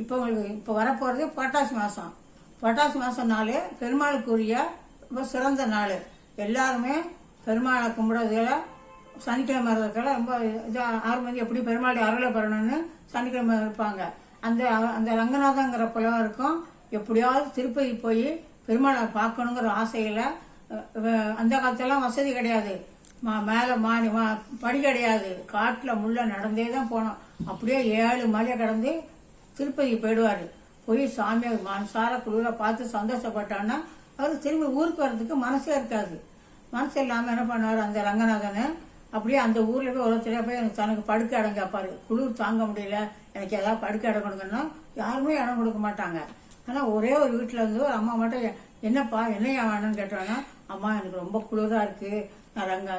இப்போ உங்களுக்கு இப்போ வரப்போகிறது புரட்டாசி மாதம் புரட்டாசி மாதம்னாலே பெருமாளுக்குரிய ரொம்ப சிறந்த நாள். எல்லாருமே பெருமாளை கும்பிட்றதுல சனிக்கிழமை இருக்கிறதுல ரொம்ப இதாக ஆறு மணி எப்படி பெருமாளுடைய அருளை பெறணும்னு சனிக்கிழமை இருப்பாங்க. அந்த அந்த ரங்கநாதங்கிற புலவருக்கும் எப்படியாவது திருப்பதி போய் பெருமாளை பார்க்கணுங்கிற ஆசையில் அந்த காலத்துலலாம் வசதி கிடையாது. மா மேலே மாடி மா படி கிடையாது. காட்டில் முள்ள நடந்தே தான் போனோம். அப்படியே ஏழு மலை கடந்து திருப்பதி போயிடுவார். போய் சாமியை மனசார குழுவில் பார்த்து சந்தோஷப்பட்டான்னா அவர் திரும்பி ஊருக்கு வர்றதுக்கு மனசே இருக்காது. மனசு இல்லாமல் என்ன பண்ணுவார்? அந்த ரங்கநாதனை அப்படியே அந்த ஊரில் போய் ஒருத்தரையா போய் எனக்கு தனக்கு படுக்க இடம் கேட்பாரு குளிர் தாங்க முடியல. எனக்கு ஏதாவது படுக்க இடம் கொடுங்கன்னா யாருமே இடம் கொடுக்க மாட்டாங்க. ஆனால் ஒரே ஒரு வீட்டில் இருந்து ஒரு அம்மா மட்டும் என்னப்பா என்னையா வேணும்னு கேட்டோன்னா அம்மா எனக்கு ரொம்ப குளிராக இருக்குது நான் ரங்க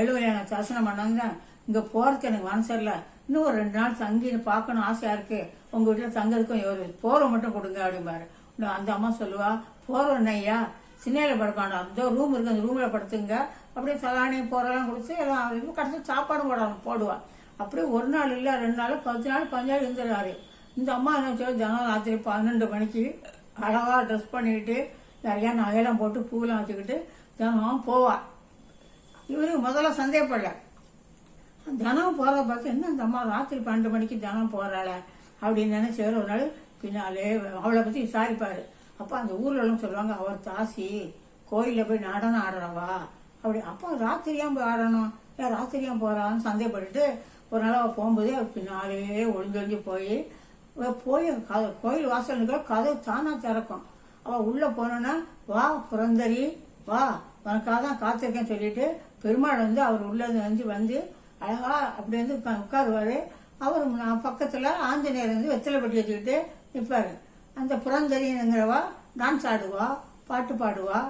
எழுவலை தரிசனம் பண்ணாங்க இங்கே போகிறதுக்கு எனக்கு மனசு இல்லை. இன்னும் ஒரு ரெண்டு நாள் தங்கி பார்க்கணும் ஆசையாக இருக்குது உங்கள் வீட்டில் தங்கறதுக்கும் ஒரு போரை மட்டும் கொடுங்க அப்படிம்பாரு. இன்னும் அந்த அம்மா சொல்லுவா போகிறோம் ஐயா? சின்னையில் படுக்கணும் அந்த ரூம் இருக்கு அந்த ரூமில் படுத்துங்க. அப்படியே தலானி போரெல்லாம் கொடுத்து எல்லாம் கடைசி சாப்பாடு போட போடுவா. அப்படியே ஒரு நாள் இல்லை ரெண்டு நாள் பத்து நாள் பதினஞ்சு நாள் இருந்துடுறாரு. இந்த அம்மா என்ன சொல்லி தினம் ராத்திரி பன்னெண்டு மணிக்கு அழகாக ட்ரெஸ் பண்ணிக்கிட்டு நிறையா நகையெல்லாம் போட்டு பூவெல்லாம் வச்சுக்கிட்டு தினம் போவாள் இவரு முதல்ல சந்தேகப்படல. தினம் போகிற பார்த்து என்ன அந்த அம்மா ராத்திரி பன்னெண்டு மணிக்கு தினம் போகிறாள அப்படின்னு நினைச்சு ஒரு நாள் பின்னாலே அவளை பற்றி விசாரிப்பார். அப்போ அந்த ஊர்லலாம் சொல்லுவாங்க அவர் தாசி கோயிலில் போய் நடனம் ஆடுறவா? அப்படி அப்போ ராத்திரியாம் போய் ஆடணும்? ஏன் ராத்திரியாம் போகிறான்னு சந்தேகப்பட்டுட்டு ஒரு நாள் அவள் போகும்போதே அவள் பின்னாலே ஒளிஞ்சொழிஞ்சு போய் போய் கோயில் வாசல் கதவு தானாக திறக்கும். அவள் உள்ளே போனோன்னா வா புரந்தரி வா உனக்காக தான் காத்திருக்கேன்னு சொல்லிட்டு பெருமாள் வந்து அவர் உள்ளே வந்து வந்து அழகா அப்படி வந்து உட்காருவார் உட்காருவாரு. அவர் நான் பக்கத்தில் ஆஞ்சநேயர் வந்து வெத்தலை பட்டி வச்சுக்கிட்டு நிற்பாரு அந்த புறந்தரிங்கிறவா டான்ஸ் ஆடுவா பாட்டு பாடுவா.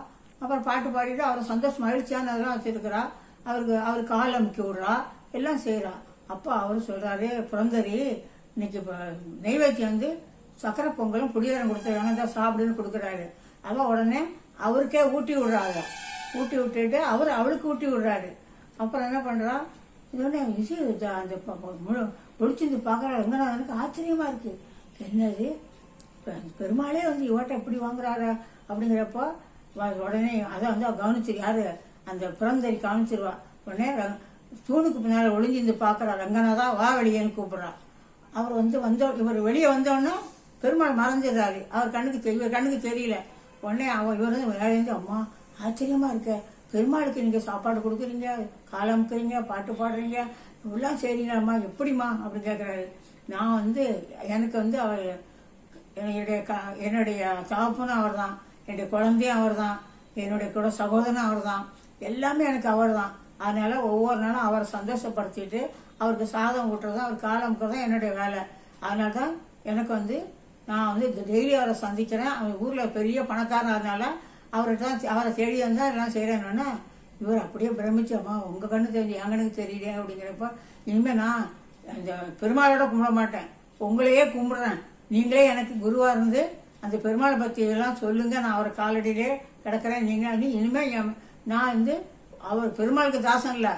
அப்புறம் பாட்டு பாடிட்டு அவரை சந்தோஷம் மகிழ்ச்சியானதெல்லாம் வச்சுருக்கிறா. அவருக்கு அவர் கால் அமுக்கி விடுறா. எல்லாம் செய்கிறா அப்போ அவர் சொல்கிறாரு புறந்தறி இன்னைக்கு இப்போ நெய்வேத்தியம் வந்து சக்கரை பொங்கலும் புளியோரம் கொடுத்துருவாங்க தான் சாப்பிடுன்னு கொடுக்குறாரு. அவ உடனே அவருக்கே ஊட்டி விடுறாங்க. ஊட்டி விட்டுட்டு அவர் அவளுக்கு ஊட்டி விடுறாரு. அப்புறம் என்ன பண்ணுறா இதோட விஷயம் அந்த முடிச்சிருந்து ப- முழு ஒளிச்சிருந்து எனக்கு ஆச்சரியமாக இருக்கு? என்னது? பெ- பெருமாளே வந்து இவட்ட எப்படி வாங்குறாரு அப்படிங்கிறப்போ உடனே அதை வந்து கவனிச்சிரு. யார்? அந்த பிறந்தறி கவனிச்சிருவா. உடனே ர- தூணுக்கு பின்னால் ஒளிஞ்சிருந்து பார்க்குறா. ரங்கநாதா வா வெளியேன்னு கூப்பிட்றா. அவர் வந்து வந்த இவர் வெளியே வந்தோடனே பெருமாள் மறைஞ்சிடுறாரு அவர் கண்ணுக்கு தெரிய கண்ணுக்கு தெரியல. உடனே அவன் இவர் வந்து விளையாடி அம்மா ஆச்சரியமாக இருக்க. பெருமாளுக்கு நீங்கள் சாப்பாடு கொடுக்குறீங்க காலம் அமுக்குறீங்க பாட்டு பாடுறீங்க இப்படிலாம் செய்கிறீங்களாம்மா எப்படிம்மா அப்படின்னு கேட்குறாரு நான் வந்து எனக்கு வந்து அவர் என்னுடைய க- என்னுடைய தகப்பனும் அவர் தான் என்னுடைய குழந்தையும் அவர் தான் என்னுடைய கூட சகோதரனும் அவர் தான் எல்லாமே எனக்கு அவர் தான் அதனால் ஒவ்வொரு நாளும் அவரை சந்தோஷப்படுத்திட்டு அவருக்கு சாதம் ஊட்டுறதும் அவர் காலம் தான் என்னுடைய வேலை. அதனால தான் எனக்கு வந்து நான் வந்து டெய்லி அவரை சந்திக்கிறேன். அவர் ஊரில் பெரிய பணக்காரன் அதனால அவர்கிட்ட தான் அவரை தேடி வந்தால் எல்லாம் செய்கிறேன்னா இவர் அப்படியே பிரமிச்சம்மா உங்கள் கண்ணு தெரிஞ்சு என் கண்ணுக்கு தெரியல அப்படிங்கிறப்ப இனிமேல் நான் அந்த பெருமாளோட கும்பிட மாட்டேன். உங்களையே கும்பிடுறேன். நீங்களே எனக்கு குருவாக இருந்து அந்த பெருமாளை பற்றியெல்லாம் சொல்லுங்கள் நான் அவர் காலடியிலே கிடக்கிறேன். நீங்கள் வந்து இனிமேல் என்- நான் வந்து அவர் பெருமாளுக்கு தாசம் இல்லை.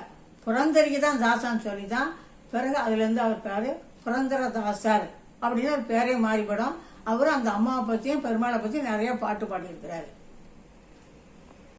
புரந்தரிக்கு தான் தாசான்னு சொல்லி தான் பிறகு அதுலேருந்து அவர் பேர் புரந்தர தாசர் அப்படின்னு ஒரு பேரே மாறிப்படும். அவரும் அந்த அம்மாவை பற்றியும் பெருமாளை பற்றியும் நிறைய பாட்டு பாடியிருக்கிறாரு.